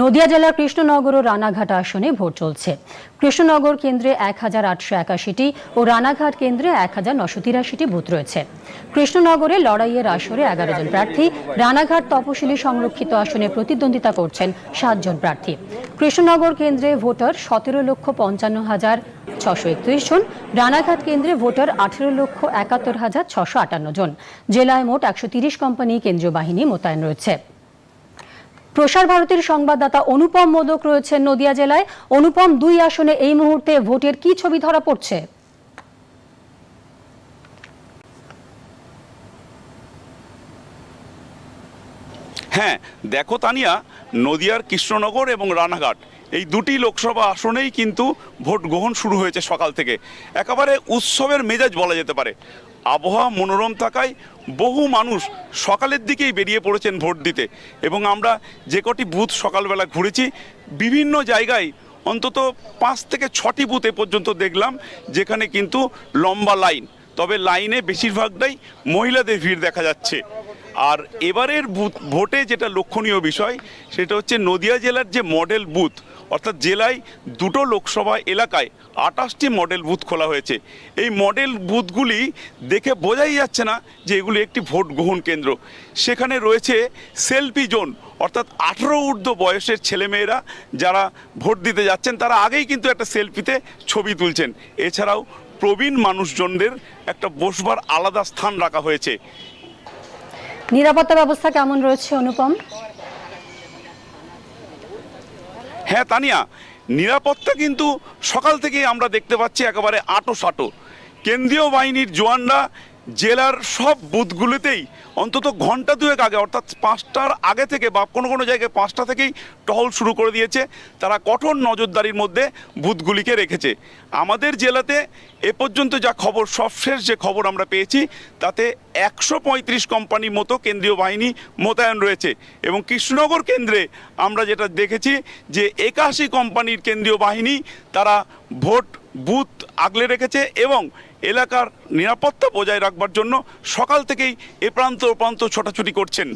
নদিয়া জেলার কৃষ্ণনগর ও রানাঘাট আসনে ভোট চলছে। কৃষ্ণনগর কেন্দ্রে এক হাজার আটশো একাশিটি ও রানাঘাট কেন্দ্রে এক হাজার নশো তিরাশিটি বুথ রয়েছে। কৃষ্ণনগরে লড়াইয়ের আসরে এগারো জন প্রার্থী, রানাঘাট তপশিলি সংরক্ষিত আসনে প্রতিদ্বন্দ্বিতা করছেন সাতজন প্রার্থী। কৃষ্ণনগর কেন্দ্রে ভোটার সতেরো লক্ষ পঞ্চান্ন হাজার ছশো একত্রিশ জন, রানাঘাট কেন্দ্রে ভোটার আঠেরো লক্ষ একাত্তর হাজার ছশো আটান্ন জন। জেলায় মোট একশো তিরিশ কোম্পানি কেন্দ্রীয় বাহিনী মোতায়েন রয়েছে। প্রসার ভারতীর সংবাদদাতা অনুপম মোদক রয়েছেন নদিয়া জেলায়। অনুপম, দুই আসনে এই মুহূর্তে ভোটের কি ছবি ধরা পড়ছে? হ্যাঁ দেখো তানিয়া, নদিয়ার কৃষ্ণনগর এবং রানাঘাট, এই দুটি লোকসভা আসনেই কিন্তু ভোট গ্রহণ শুরু হয়েছে সকাল থেকে। একেবারে উৎসবের মেজাজ বলা যেতে পারে। আবহাওয়া মনোরম থাকায় বহু মানুষ সকালের দিকেই বেরিয়ে পড়েছেন ভোট দিতে। এবং আমরা যে কটি বুথ সকালবেলা ঘুরেছি, বিভিন্ন জায়গায় অন্তত পাঁচ থেকে ছটি বুথ এ পর্যন্ত দেখলাম, যেখানে কিন্তু লম্বা লাইন। তবে লাইনে বেশিরভাগটাই মহিলাদের ভিড় দেখা যাচ্ছে। আর এবারের ভোটে যেটা লক্ষণীয় বিষয়, সেটা হচ্ছে নদিয়া জেলার যে মডেল বুথ, অর্থাৎ জেলায় দুটো লোকসভা এলাকায় আটাশটি মডেল বুথ খোলা হয়েছে। এই মডেল বুথগুলি দেখে বোঝাই যাচ্ছে না যে এগুলি একটি ভোট গ্রহণ কেন্দ্র। সেখানে রয়েছে সেলফি জোন, অর্থাৎ আঠেরো ঊর্ধ্ব বয়সের ছেলেমেয়েরা যারা ভোট দিতে যাচ্ছেন, তারা আগেই কিন্তু একটা সেলফিতে ছবি তুলছেন। এছাড়াও প্রবীণ মানুষজনদের একটা বসবার আলাদা স্থান রাখা হয়েছে। নিরাপত্তা ব্যবস্থা কেমন রয়েছে, অনুপম? হ্যাঁ তানিয়া, নিরাপত্তা কিন্তু সকাল থেকেই আমরা দেখতে পাচ্ছি একেবারে আটো সাটো কেন্দ্রীয় বাহিনীর জওয়ানরা জেলার সব বুথগুলোতেই অন্তত ঘণ্টা দুয়েক আগে, অর্থাৎ পাঁচটার আগে থেকে বা কোনো কোনো জায়গায় পাঁচটা থেকেই টহল শুরু করে দিয়েছে। তারা কঠোর নজরদারির মধ্যে বুথগুলিকে রেখেছে। আমাদের জেলাতে এ পর্যন্ত যা খবর সবশেষ যে খবর আমরা পেয়েছি, তাতে একশো পঁয়ত্রিশ কোম্পানির মতো কেন্দ্রীয় বাহিনী মোতায়েন রয়েছে। এবং কৃষ্ণনগর কেন্দ্রে আমরা যেটা দেখেছি যে একাশি কোম্পানির কেন্দ্রীয় বাহিনী তারা ভোট বুথ আগলে রেখেছে এবং এলাকার নিরাপত্তা বজায় রাখবার জন্য সকাল থেকেই এ প্রান্ত ও প্রান্ত ছোটাছুটি করছেন।